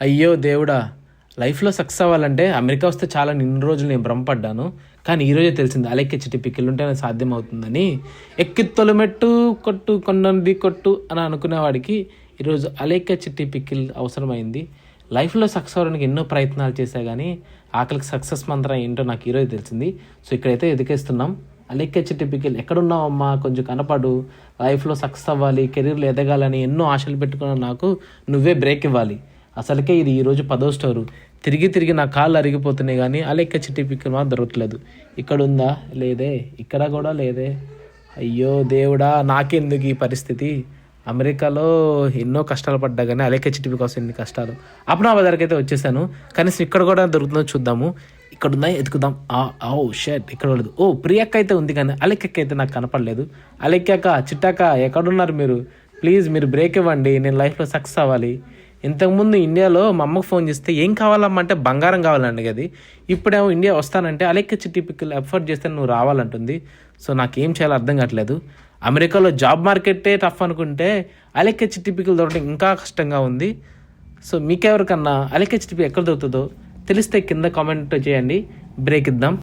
అయ్యో దేవుడా లైఫ్లో సక్సెస్ అవ్వాలంటే అమెరికా వస్తే చాలా నిన్న రోజులు నేను భ్రమపడ్డాను. కానీ ఈరోజే తెలిసింది అలెక్కి చిట్టి ఉంటేనే సాధ్యం అవుతుందని. ఎక్కి తొలిమెట్టు కొట్టు కొండంది కొట్టు అని అనుకునేవాడికి ఈరోజు అలెక్క చిట్టి పిక్కిల్ అవసరమైంది. లైఫ్లో సక్సెస్ అవ్వడానికి ఎన్నో ప్రయత్నాలు చేశా కానీ ఆకలికి సక్సెస్ మంత్రం ఏంటో నాకు ఈరోజు తెలిసింది. సో ఇక్కడైతే ఎదికేస్తున్నాం. అలెక్క చిట్టి పిక్కిల్ ఎక్కడున్నావమ్మా? కొంచెం కనపడు. లైఫ్లో సక్సెస్ అవ్వాలి కెరీర్లో ఎదగాలని ఎన్నో ఆశలు పెట్టుకున్న నాకు నువ్వే బ్రేక్ ఇవ్వాలి. అసలుకే ఇది ఈరోజు పదో స్టోరు. తిరిగి తిరిగి నా కాళ్ళు అరిగిపోతున్నాయి కానీ అలెక్క చిట్టి పిక్కలు మాత్రం దొరకట్లేదు. ఇక్కడ ఉందా లేదే. ఇక్కడ కూడా లేదే. అయ్యో దేవుడా నాకెందుకు ఈ పరిస్థితి? అమెరికాలో ఎన్నో కష్టాలు పడ్డా కానీ అలెక్క చిట్టి కోసం ఎన్ని కష్టాలు. అప్పుడు నా బజార్కి అయితే వచ్చేసాను. కనీసం ఇక్కడ కూడా దొరుకుతుందో చూద్దాము. ఇక్కడ ఉందా ఎతుకుదాం. ఆ, ఓ షర్ట్ ఇక్కడ లేదు. ఓ ప్రియక్క అయితే ఉంది కానీ అలెక్కక్క అయితే నాకు కనపడలేదు. అలెక్కాక చిట్టాక ఎక్కడున్నారు మీరు? ప్లీజ్ మీరు బ్రేక్ ఇవ్వండి. నేను లైఫ్లో సక్సెస్ అవ్వాలి. ఇంతకుముందు ఇండియాలో మా అమ్మకు ఫోన్ చేస్తే ఏం కావాలమ్మ? అంటే బంగారం కావాలండి అది ఇప్పుడేమో ఇండియా వస్తానంటే అలెక్క చిట్టి పిక్కులు ఎఫర్ట్ చేస్తే నువ్వు రావాలంటుంది. సో నాకేం చేయాలో అర్థం కావట్లేదు. అమెరికాలో జాబ్ మార్కెటే టఫ్ అనుకుంటే అలెక్క చిట్టి పిక్కులు దొరకడం ఇంకా కష్టంగా ఉంది. సో మీకెవరికన్నా అలెక్క చిట్టి పిక్ ఎక్కడ దొరుకుతుందో తెలిస్తే కింద కామెంట్ చేయండి. బ్రేక్ ఇద్దాం.